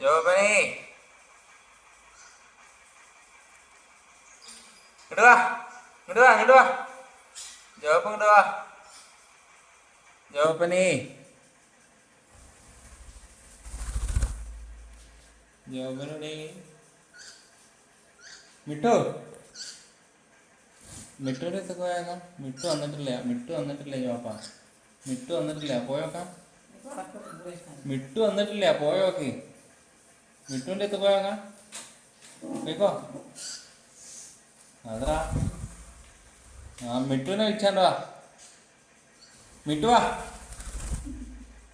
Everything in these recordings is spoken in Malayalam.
ജോബനെ. ഇങ്ങോട്ട് വാ. ഇങ്ങോട്ട് വാ ഇങ്ങോട്ട് വാ. ജോബ് ഇങ്ങോട്ട് വാ. ജോബനെ. ജോബനുടെ മിട്ടു. മിട്ടുടെ അടുത്ത് പോയേക്കാം മിട്ടു വന്നിട്ടില്ല. മിട്ടു വന്നിട്ടില്ല ജോപ്പ. മിട്ടു വന്നിട്ടില്ല. പോയോക്കാം. മിട്ടു വന്നിട്ടില്ല. പോയോക്ക്. മിട്ടുവിന്റെ അടുത്ത് പോയേക്കാം. കേക്കോ അതാ. ആ മിട്ടുവിനെ വിളിച്ചാണ്ട്? വാ.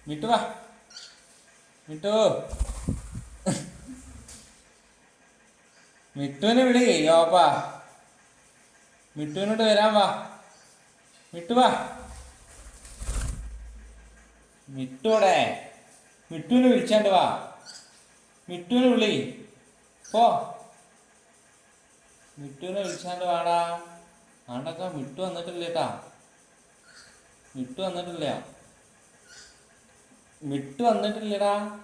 മിട്ടു മിട്ടുവിനെ വിളി. യോപ്പാ മിട്ടുവിനോട് വരാൻ വാ. മിട്ടു വാ. മിട്ടോടെ മിട്ടുവിനെ വിളിച്ചാണ്ട് വാ. മിട്ടുവിനെ വിളി പോ. മിട്ടുവിനെ വിളിച്ചാണ്ട് വാടാ. ആണ്ടൊക്കെ മിട്ടു വന്നിട്ടില്ല കേട്ടാ മിട്ടു വന്നിട്ടില്ല. മിട്ടു വന്നിട്ടില്ലടാ.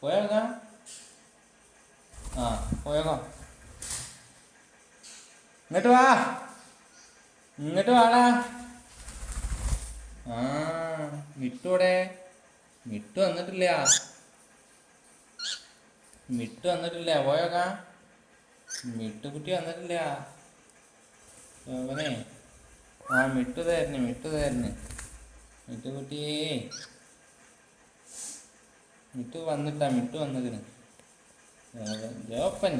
പോയാ ആ പോയേക്കാം. ഇങ്ങോട്ട് വാ. ഇങ്ങോട്ട് വാടാ. ആ മിട്ടൂടെ മിട്ടു വന്നിട്ടില്ല. മിട്ടു വന്നിട്ടില്ല പോയോക്കാ. മിട്ടുകുട്ടി വന്നിട്ടില്ല. അവനെ ആ മിട്ടു തരുന്നു മിട്ടു തരുന്നു മിട്ടുകുട്ടിയേ മിട്ടു വന്നിട്ടാ മിട്ടു വന്നതിന്. ജോപ്പൻ.